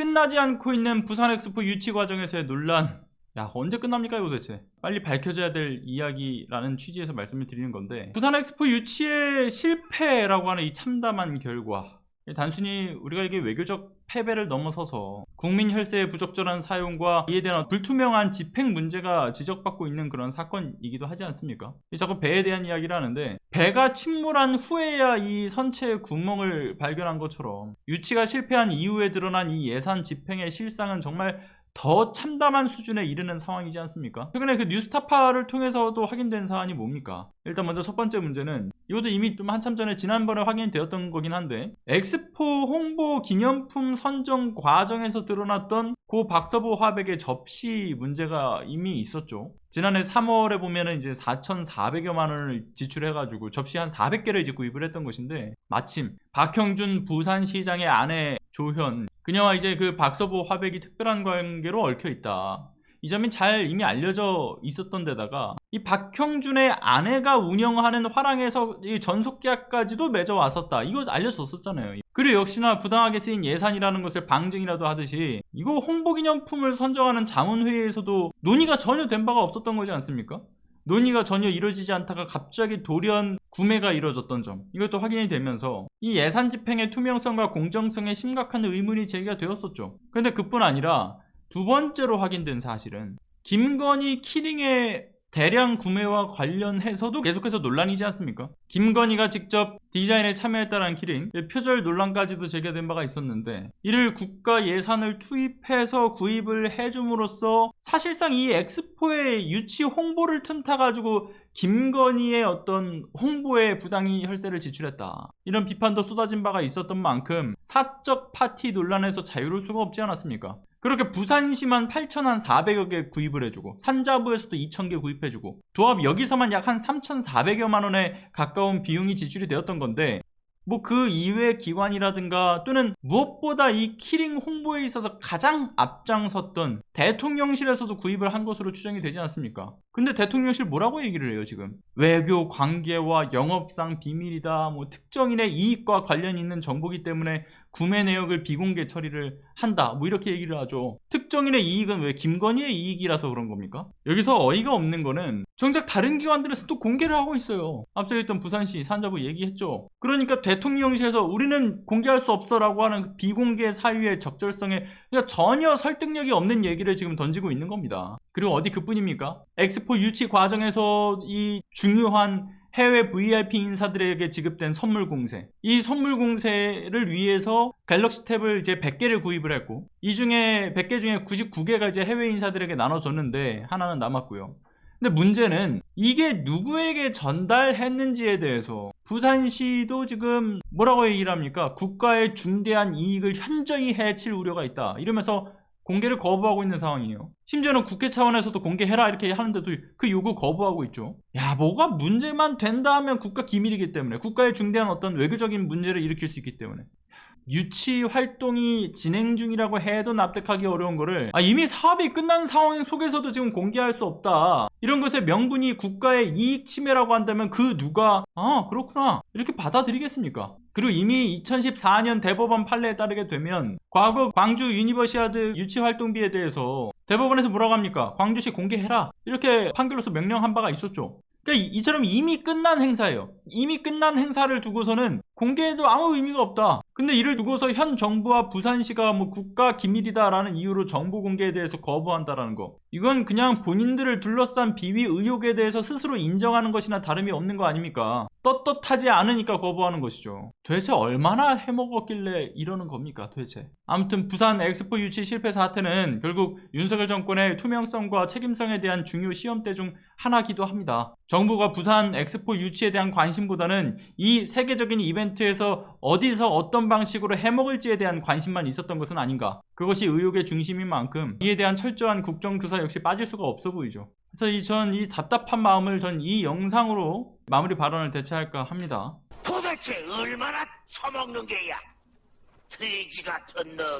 끝나지 않고 있는 부산 엑스포 유치 과정에서의 논란. 야, 언제 끝납니까, 이거 도대체? 빨리 밝혀져야 될 이야기라는 취지에서 말씀을 드리는 건데, 부산 엑스포 유치의 실패라고 하는 이 참담한 결과. 단순히 우리가 이게 외교적 패배를 넘어서서 국민 혈세의 부적절한 사용과 이에 대한 불투명한 집행 문제가 지적받고 있는 그런 사건이기도 하지 않습니까? 자꾸 배에 대한 이야기를 하는데 배가 침몰한 후에야 이 선체에 구멍을 발견한 것처럼 유치가 실패한 이후에 드러난 이 예산 집행의 실상은 정말 더 참담한 수준에 이르는 상황이지 않습니까? 최근에 그 뉴스타파를 통해서도 확인된 사안이 뭡니까? 일단 먼저 첫 번째 문제는 이것도 이미 좀 한참 전에 지난번에 확인되었던 거긴 한데 엑스포 홍보 기념품 선정 과정에서 드러났던 고 박서보 화백의 접시 문제가 이미 있었죠. 지난해 3월에 보면은 이제 4,400여만 원을 지출해가지고 접시 한 400개를 이제 구입을 했던 것인데 마침 박형준 부산시장의 아내 조현 그녀와 이제 그 박서보 화백이 특별한 관계로 얽혀 있다. 이 점이 잘 이미 알려져 있었던 데다가 이 박형준의 아내가 운영하는 화랑에서 이 전속 계약까지도 맺어 왔었다. 이거 알려졌었잖아요. 그리고 역시나 부당하게 쓰인 예산이라는 것을 방증이라도 하듯이 이거 홍보 기념품을 선정하는 자문회의에서도 논의가 전혀 된 바가 없었던 거지 않습니까? 논의가 전혀 이루어지지 않다가 갑자기 돌연 구매가 이루어졌던 점 이것도 확인이 되면서 이 예산 집행의 투명성과 공정성에 심각한 의문이 제기가 되었었죠. 그런데 그뿐 아니라 두 번째로 확인된 사실은 김건희 키링의 대량 구매와 관련해서도 계속해서 논란이지 않습니까? 김건희가 직접 디자인에 참여했다는 키링, 표절 논란까지도 제기된 바가 있었는데 이를 국가 예산을 투입해서 구입을 해줌으로써 사실상 이 엑스포의 유치 홍보를 틈타가지고 김건희의 어떤 홍보에 부당히 혈세를 지출했다. 이런 비판도 쏟아진 바가 있었던 만큼 사적 파티 논란에서 자유로울 수가 없지 않았습니까? 그렇게 부산시만 8,400여 개 구입을 해주고 산자부에서도 2,000개 구입해주고 도합 여기서만 약 한 3,400여만 원에 가까운 비용이 지출이 되었던 건데 뭐 그 이외 기관이라든가 또는 무엇보다 이 키링 홍보에 있어서 가장 앞장섰던 대통령실에서도 구입을 한 것으로 추정이 되지 않습니까? 근데 대통령실 뭐라고 얘기를 해요 지금? 외교 관계와 영업상 비밀이다 뭐 특정인의 이익과 관련 있는 정보기 때문에 구매 내역을 비공개 처리를 한다. 뭐 이렇게 얘기를 하죠. 특정인의 이익은 왜 김건희의 이익이라서 그런 겁니까? 여기서 어이가 없는 거는 정작 다른 기관들에서 또 공개를 하고 있어요. 앞서 있던 부산시 산자부 얘기했죠. 그러니까 대통령실에서 우리는 공개할 수 없어 라고 하는 그 비공개 사유의 적절성에 전혀 설득력이 없는 얘기를 지금 던지고 있는 겁니다. 그리고 어디 그뿐입니까? 엑스포 유치 과정에서 이 중요한 해외 VIP 인사들에게 지급된 선물 공세. 이 선물 공세를 위해서 갤럭시 탭을 이제 100개를 구입을 했고, 이 중에 100개 중에 99개가 이제 해외 인사들에게 나눠줬는데, 하나는 남았고요. 근데 문제는 이게 누구에게 전달했는지에 대해서 부산시도 지금 뭐라고 얘기를 합니까? 국가의 중대한 이익을 현저히 해칠 우려가 있다. 이러면서 공개를 거부하고 있는 상황이에요. 심지어는 국회 차원에서도 공개해라 이렇게 하는데도 그 요구 거부하고 있죠. 야, 뭐가 문제만 된다 하면 국가 기밀이기 때문에 국가의 중대한 어떤 외교적인 문제를 일으킬 수 있기 때문에 유치 활동이 진행 중이라고 해도 납득하기 어려운 거를 아, 이미 사업이 끝난 상황 속에서도 지금 공개할 수 없다. 이런 것의 명분이 국가의 이익 침해라고 한다면 그 누가 아 그렇구나 이렇게 받아들이겠습니까? 그리고 이미 2014년 대법원 판례에 따르게 되면 과거 광주 유니버시아드 유치 활동비에 대해서 대법원에서 뭐라고 합니까? 광주시 공개해라 이렇게 판결로서 명령한 바가 있었죠. 그러니까 이- 이처럼 이미 끝난 행사예요. 이미 끝난 행사를 두고서는 공개해도 아무 의미가 없다. 근데 이를 두고서 현 정부와 부산시가 뭐 국가 기밀이다라는 이유로 정보 공개에 대해서 거부한다라는 거. 이건 그냥 본인들을 둘러싼 비위 의혹에 대해서 스스로 인정하는 것이나 다름이 없는 거 아닙니까? 떳떳하지 않으니까 거부하는 것이죠. 도대체 얼마나 해먹었길래 이러는 겁니까, 도대체? 아무튼 부산 엑스포 유치 실패 사태는 결국 윤석열 정권의 투명성과 책임성에 대한 중요 시험대 중 하나기도 합니다. 정부가 부산 엑스포 유치에 대한 관심보다는 이 세계적인 이벤트 에서 어디서 어떤 방식으로 해먹을지에 대한 관심만 있었던 것은 아닌가. 그것이 의혹의 중심인 만큼 이에 대한 철저한 국정조사 역시 빠질 수가 없어 보이죠. 그래서 이 전이 답답한 마음을 전 이 영상으로 마무리 발언을 대체할까 합니다. 도대체 얼마나 처먹는 게야? 돼지 같은 놈.